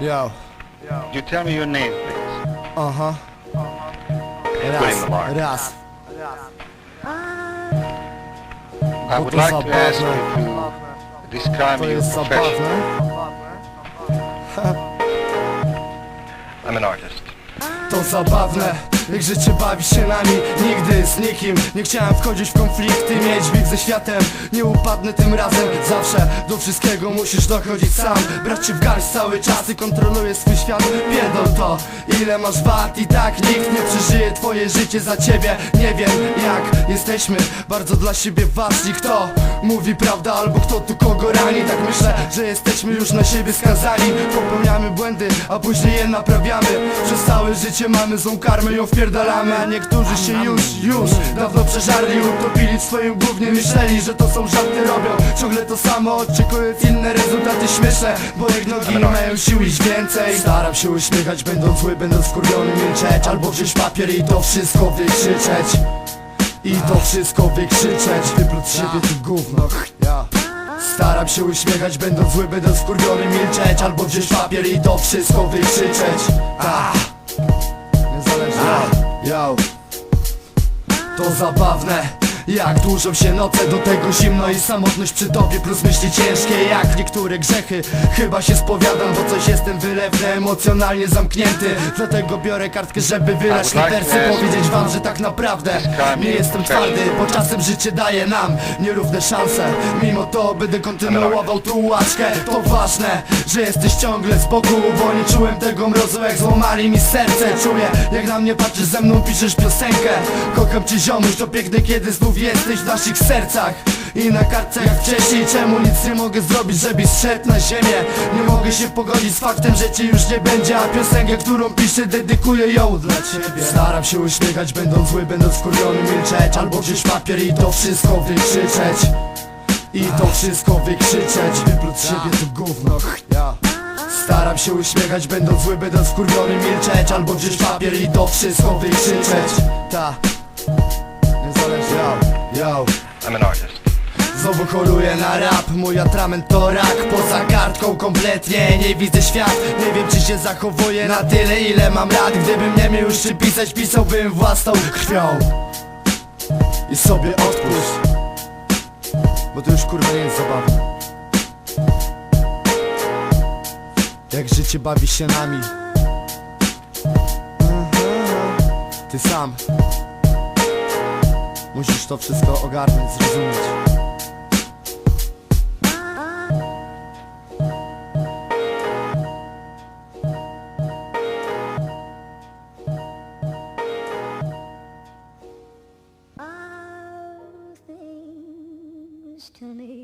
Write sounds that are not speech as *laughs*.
Yo, You tell me your name, please. Uh huh. Raz, raz. I would like to ask you to describe your profession. *laughs* I'm an artist. To zabawne, jak życie bawi się nami Nigdy z nikim. Nie chciałem wchodzić w konflikty Mieć bif ze światem. Nie upadnę tym razem Zawsze do wszystkiego musisz dochodzić sam. Brać się w garść cały czas i kontroluję swój świat. Pierdol to, ile masz wart I tak nikt nie przeżyje twoje życie za ciebie. Nie wiem jak jesteśmy Bardzo dla siebie ważni. Kto mówi prawda albo kto tu kogo rani? Tak myślę, że jesteśmy już na siebie skazani. Popełniamy błędy, a później je naprawiamy. Przez całe życie mamy złą karmę ją wpierdalamy A niektórzy się już, już dawno przeżarli. Utopili w swoim głównie myśleli, że to są żarty robią. Ciągle to samo, oczekując inne rezultaty śmieszne Bo jak nogi nie mają sił iść więcej. Staram się uśmiechać, będąc zły, będąc wkurwiony milczeć Albo wziąć papier i to wszystko wykrzyczeć. I to wszystko wykrzyczeć. Wypluć siebie tu gówno Staram się uśmiechać, będąc zły, będąc wkurwiony milczeć Albo wziąć papier i to wszystko wykrzyczeć. Yo. To zabawne jak dłużą się noce, do tego zimno i samotność przy tobie Plus myśli ciężkie jak niektóre grzechy. Chyba się spowiadam, bo coś jestem wylewny Emocjonalnie zamknięty. Dlatego biorę kartkę, żeby wylać te wersy Powiedzieć wam, że tak naprawdę Nie jestem twardy, bo czasem życie daje nam Nierówne szanse. Mimo to będę kontynuował tu łaczkę To ważne, że jesteś ciągle z boku Bo nie czułem tego mrozu, jak złamali mi serce. Czuję, jak na mnie patrzysz, ze mną piszesz piosenkę. Kocham cię ziomuś, to piękne kiedy znów jesteś w naszych sercach I na kartce jak wcześniej. Czemu nic nie mogę zrobić, żebyś zszedł na ziemię? Nie mogę się pogodzić z faktem, że cię już nie będzie A piosenkę, którą piszę, dedykuję ją dla ciebie. Staram się uśmiechać, będąc zły, będąc wkurwiony milczeć Albo wziąć papier i to wszystko wykrzyczeć. I to wszystko wykrzyczeć z siebie to gówno. Staram się uśmiechać, będąc zły, będąc wkurwiony milczeć Albo wziąć papier i to wszystko wykrzyczeć. Ta Yo, yo. I'm an artist. Znowu choruję na rap, mój atrament to rak. Poza kartką kompletnie nie widzę świat. Nie wiem czy się zachowuję na tyle ile mam lat. Gdybym nie miał już czy pisać, pisałbym własną krwią. I sobie odpuść. Bo to już kurwa nie jest zabawne Jak życie bawi się nami. Ty sam Musisz to wszystko ogarnąć, zrozumieć. To me